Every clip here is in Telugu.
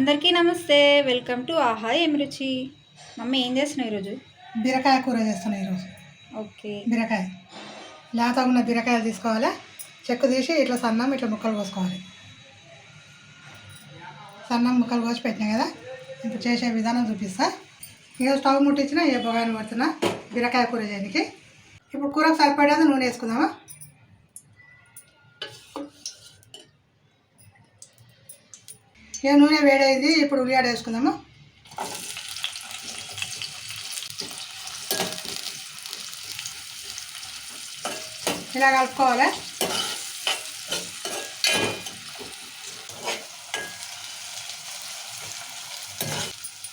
అందరికీ నమస్తే. వెల్కమ్ టు ఆహా ఏం రుచి? మమ్మీ ఏం చేస్తున్నావు ఈరోజు? బీరకాయ కూర చేస్తున్నా ఈరోజు. ఓకే. బీరకాయ. లేతగా ఉన్న బీరకాయలు తీసుకోవాలి? చెక్కు తీసి ఇట్లా సన్నం ఇట్లా ముక్కలు కోసుకోవాలి. సన్నం ముక్కలు కోసి పెట్టినా కదా? ఇప్పుడు చేసే విధానం చూపిస్తా. ఇక స్టవ్ ముట్టించిన ఏ బొగాని పడుతున్నా? బీరకాయ కూర చేయడానికి. ఇప్పుడు కూరకు సరిపడేది నూనె వేసుకుందామా? ఇక నూనె వేడైంది ఇప్పుడు ఉల్లిగడ్డ వేసుకుందాము? ఇలా కలుపుకోవాలి.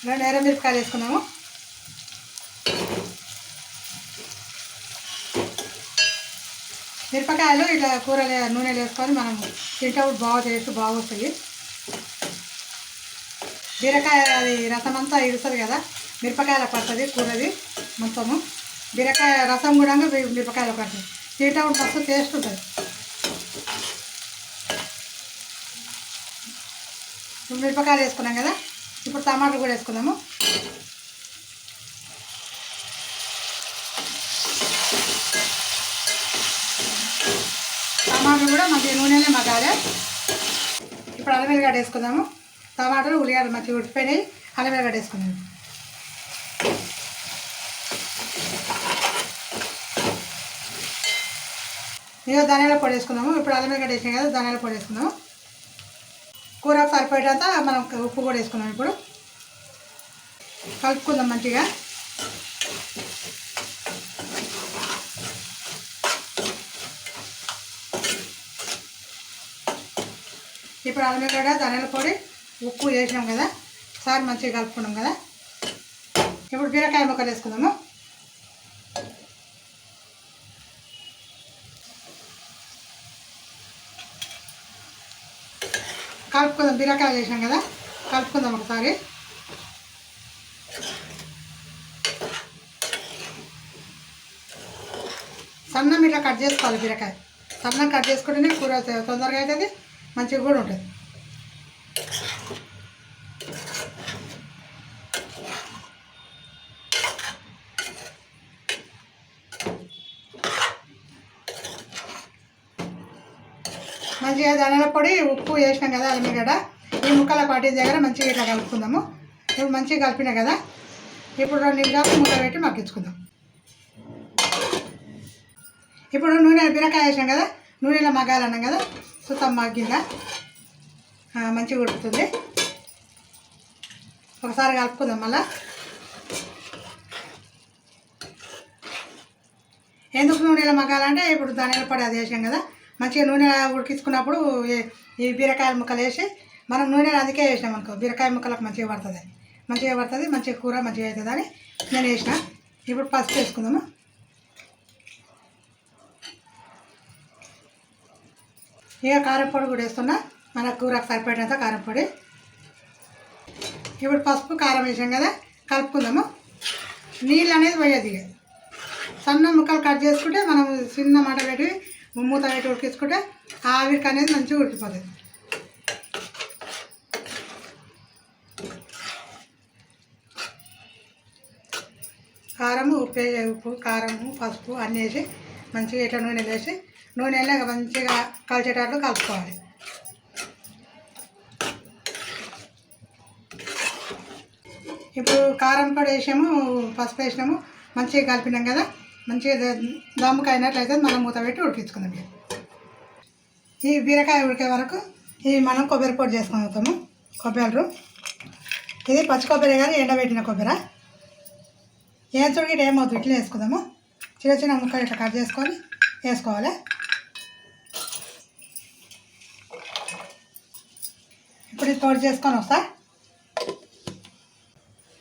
ఇలా నేర మిరపకాయలు వేసుకున్నాము మిరపకాయలు ఇట్లా కూరలు నూనెలు వేసుకొని మనం తింటే బాగా టేస్ట్ బాగా వస్తుంది బీరకాయ అది రసం అంతా ఇడుస్తుంది కదా మిరపకాయలు పడుతుంది కూరది మొత్తము. బీరకాయ రసం కూడా బీ- మిరపకాయలు పడుతుంది. తింటప్పుడు మస్తు టేస్ట్ ఉంటుంది. మిరపకాయలు వేసుకున్నాం కదా ఇప్పుడు టమాటాలు కూడా వేసుకుందాము. టమాటాలు కూడా మంచిగా నూనెనే మగాలి ఇప్పుడు అల్లం వెల్లిగడ్డ వేసుకుందాము. టమాటాలు ఉల్లిగడ్డ మంచిగా ఉడిపోయినాయి అల్లం వెల్లిగడ్డ వేసుకుందాము ఇక ధనియాల పొడి వేసుకున్నాము. ఇప్పుడు అల్లం వెల్లిగడ్డ వేసినాం కదా ధనియాల పొడి వేసుకున్నాము కూర సరిపోయేటంత మనం ఉప్పు కూడా వేసుకున్నాం ఇప్పుడు. కలుపుకుందాం మంచిగా. ఇప్పుడు అల్లం ధనియాల పొడి ఉప్పు వేసినాం కదా సార్ మంచిగా కలుపుకున్నాం కదా. ఇప్పుడు బీరకాయ ముక్కలు వేసుకుందాము. కలుపుకుందాం బీరకాయ వేసినాం కదా కలుపుకుందాం ఒకసారి. సన్నం ఇట్లా కట్ చేసుకోవాలి బీరకాయ. సన్నం కట్ చేసుకుంటేనే కూర తొందరగా అవుతుంది మంచిగా కూడా ఉంటుంది. మంచిగా ధనియాల పొడి ఉప్పు వేసినాం కదా అల్లిగడ్డ ఈ ముక్కల పాటి దగ్గర మంచిగా ఇట్లా కలుపుకుందాము. ఇప్పుడు మంచిగా కలిపినా కదా. ఇప్పుడు రెండు నిమిషాలు మూత పెట్టి మగ్గించుకుందాం. ఇప్పుడు నూనె బీరకాయ వేసాం కదా. నూనెలో మగ్గాలన్నాం కదా. సుతం మగ్గిందా? మంచిగా ఉడుకుతుంది. ఒకసారి కలుపుకుందాం మళ్ళా. ఎందుకు నూనెలో మగ్గాలంటే ఇప్పుడు ధనియాల పొడి అది వేసాం కదా మంచిగా నూనె ఉడికించుకున్నప్పుడు ఈ- ఈ బీరకాయ ముక్కలు వేసి మనం నూనెలు అందుకే వేసినాం అనుకో బీరకాయ ముక్కలకు మంచిగా పడుతుంది. మంచిగా పడుతుంది మంచిగా కూర మంచిగా అవుతుంది అని నేను వేసిన. ఇప్పుడు పసుపు వేసుకుందాము? ఇక కారం పొడి కూడా వేస్తున్నా. మన కూరకు సరిపడినంత కారం పొడి. ఇప్పుడు పసుపు కారం వేసాం కదా కలుపుకుందాము. నీళ్ళు అనేది పోయేది సన్న ముక్కలు కట్ చేసుకుంటే మనం చిన్న మాట పెట్టి మూత పెట్టి ఉడికించుకుంటే ఆవిరికి అనేది మంచిగా ఉడికిపోతుంది కారము ఉప్పు వే- ఉప్పు కారము పసుపు అన్నీ వేసి మంచిగా ఇట్లా నూనె వేసి నూనెలో మంచిగా కలిసేటట్లు కలుపుకోవాలి. ఇప్పుడు కారం పొడి వేసాము పసుపు వేసినాము మంచిగా కలిపినాం కదా. మంచిగా ద- దమ్ముకు అయినట్లయితే మనం మూత పెట్టి ఉడికించుకుందాం ఈ బీరకాయ ఉడికే వరకు ఇవి మనం కొబ్బరి పొడి చేసుకుందాము కొబ్బరి. ఇది పచ్చి కొబ్బరి కానీ ఎండబెట్టిన కొబ్బరి. ఏం చుడికి ఏమవుతుంది ఇట్లా వేసుకుందాము. చిన్న చిన్న ముక్కలు ఇట్లా కట్ చేసుకొని వేసుకోవాలి. ఇప్పుడు ఇది పొడి చేసుకొని వస్తా.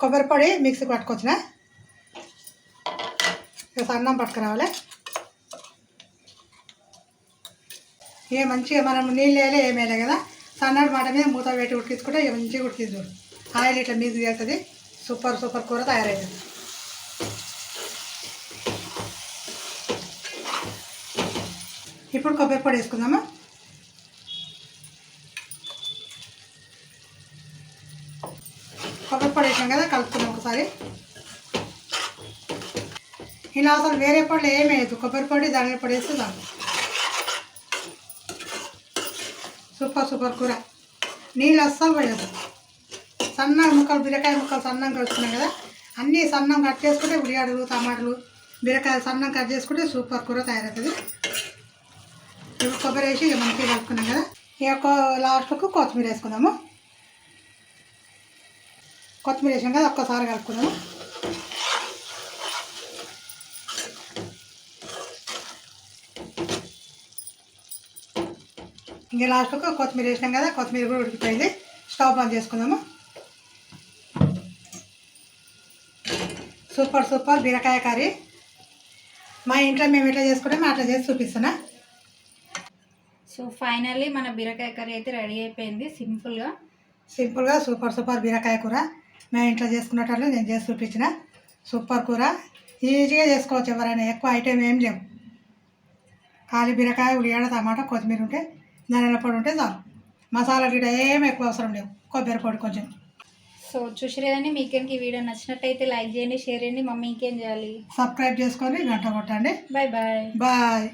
కొబ్బరి పొడి మిక్సీ పట్టుకొచ్చిన. సన్నం పట్టుకురావాలి. ఏ మంచిగా మనం నీళ్ళు వేయలే ఏమేలే కదా. సన్నటి మాట మీద మూత పెట్టి ఉడికించుకుంటే మంచిగా ఉడికించు ఆయిల్ ఇట్లా మీద వెళ్తుంది. సూపర్ సూపర్ కూర తయారవుతుంది ఇప్పుడు కొబ్బరి పొడి వేసుకుందామా? కొబ్బరి పొడి వేసాం కదా కలుపుకున్నాం ఒకసారి. ఇలా అసలు వేరే పళ్ళు ఏం వేయద్దు. కొబ్బరి పొడి ధనియాల పొడి వేస్తే చాలు. సూపర్ సూపర్ కూర. నీళ్ళు అస్సలు పోయదు సన్నగా ముక్కలు బీరకాయ ముక్కలు సన్నంగా కలుపుకున్నాం కదా అన్నీ సన్నం కట్ చేసుకుంటే ఉల్లిగడ్డలు టమాటలు బీరకాయలు సన్నం కట్ చేసుకుంటే సూపర్ కూర తయారవుతుంది. ఇప్పుడు కొబ్బరి వేసి మంచిగా కలుపుకున్నాం కదా. ఇక యొక్క లాస్ట్కు కొత్తిమీర వేసుకుందాము. కొత్తిమీర వేసాం కదా ఒక్కసారి కలుపుకుందాము. ఇంకా లాస్ట్కు కొత్తిమీర వేసినాం కదా కొత్తిమీర కూడా ఉడికిపోయింది. స్టవ్ బంద్ చేసుకుందాము. సూపర్ సూపర్ బీరకాయ కర్రీ. మా ఇంట్లో మేము ఎట్లా చేసుకుంటామో అట్లా చేసి చూపిస్తున్నా. సో ఫైనల్లీ మన బీరకాయ కర్రీ అయితే రెడీ అయిపోయింది సింపుల్గా సింపుల్గా సూపర్ సూపర్ బీరకాయ కూర. మేము ఇంట్లో చేసుకున్నట్లు నేను చేసి చూపించిన. సూపర్ కూర. ఈజీగా చేసుకోవచ్చు ఎవరైనా. ఎక్కువ ఐటెం ఏం లేవు. ఖాళీ బీరకాయ ఉల్లిగడ్డ టమాటా కొత్తిమీర ఉంటే ధనియాల పొడి ఉంటే చాలు. మసాలా గిడ ఏం ఎక్కువ అవసరం లేవు. కొబ్బరి పొడి కొంచెం. సో చూసిరేదండి మీకు కనుక ఈ వీడియో నచ్చినట్టయితే లైక్ చేయండి షేర్ చేయండి. మమ్మీ ఇంకేం చేయాలి? సబ్స్క్రైబ్ చేసుకొని గంట కొట్టండి. Bye bye. బాయ్.